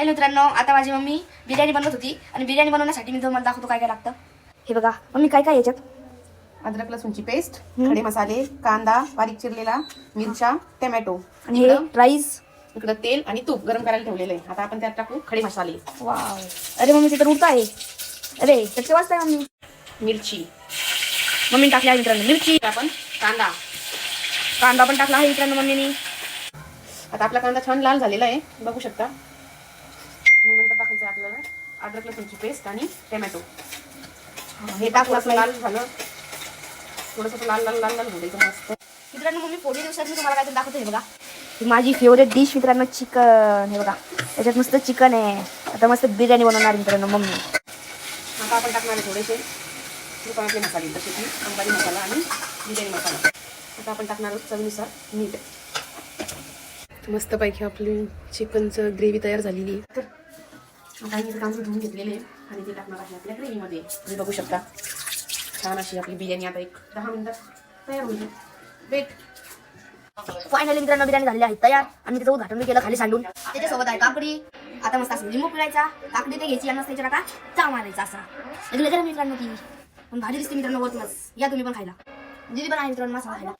Hello मित्रांनो आता माझी मम्मी बिर्याणी बनवत होती आणि बिर्याणी बनवण्यासाठी मी तुम्हाला दाखवतो काय काय लागतं. हे बघा मम्मी काय काय याच्यात? अद्रक लसूणची पेस्ट खडे मसाले कांदा बारीक चिरलेला मिरच्या टोमॅटो. आणि हे राईस. इकडं तेल आणि तूप गरम करायला ठेवलेलं आहे. आता आपण त्यात टाकू खडे मसाले. वाव. अरे मम्मी तिथं उडत आहे. अरे त्याचे वाजताय मम्मी. मिरची. मम्मी टाकली आहे मित्रांनो मिरची. आपण कांदा. कांदा पण टाकला आहे मित्रांनो मम्मीनी. आता आपला कांदा छान लाल झालेला आहे. बघू शकता. आपल्याला अद्रक लसूणची पेस्ट आणि टोमॅटो हे टाकलं लाल झालं. थोडंसं लाल लाल लाल लाल द्यायचं मस्त. मित्रांनो मम्मी फोडी दिवसात मी तुम्हाला काहीतरी दाखवतो हे बघा. ही माझी फेवरेट डिश मित्रांनो चिकन हे बघा. त्याच्यात मस्त चिकन आहे. आता मस्त बिर्याणी बनवणार मित्रांनो मम्मी. आता आपण टाकणार आहे थोडेसे. दुकानातले मसाले जसे की अंबारी मसाला आणि बिर्याणी मसाला. आता आपण टाकणार आहोत चवीनुसार मीठ. मस्तपैकी आपली चिकनचं ग्रेव्ही तयार झालेली आहे. आता मी तांदूळ धुवून घेतलेले आणि ते टाकणार आहे आपल्या ग्रेव्हीमध्ये तुम्ही बघू शकता. छान अशी आपली बिर्याणी आता एक दहा मिनिटात तयार होईल. वेट फायनली मित्रांनो बिर्याणी झालेली आहे. तयार. आणि त्याचं उद्घाटन मी केलं खाली सांडून. त्याच्यासोबत आहे काकडी. आता मस्त असं लिंबू पिळायचा. काकडी ते घ्यायची. आणि मस्त त्याच्यात आता चा मारायचा असा. एकदम गरम मित्रांनो ती. पण भारी दिसते मित्रांनो वरतूनच. या तुम्ही पण खायला. दिदी पण आहे मित्रांनो मस्त खायला.